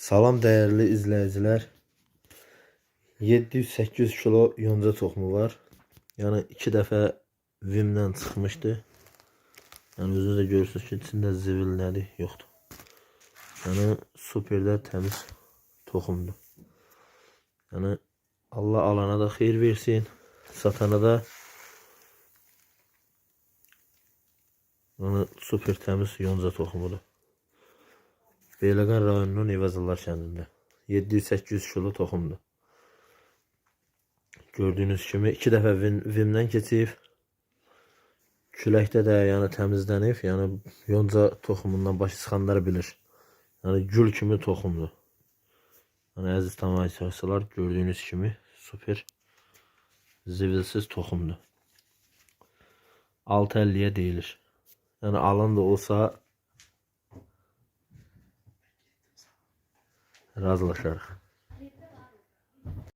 Salam değerli izleyiciler. 700-800 kilo yonca toxumu var. Yani iki dəfə Vim'dən çıxmışdı. Yani özünüz də görürsünüz ki, içində zivil nədir, yoxdur. Yəni superdə təmiz toxumdur. Yəni Allah alana da xeyir versin, satana da Yəni super təmiz yonca toxumudur. Beyləqan rayonunun Evazlılar kəndində 700-800 kilo toxumdur. Gördüyünüz kimi iki dəfə Vim- Vimdən keçib. Küləkdə də yəni təmizlənib, yəni yonca toxumundan başı çıxanlar bilir. Yəni gül kimi toxumdur. Yəni əziz tamaşaçılar gördüyünüz kimi super zibilsiz toxumdur. 6.50-yə deyilir. Yəni alan da olsa 那怎么事儿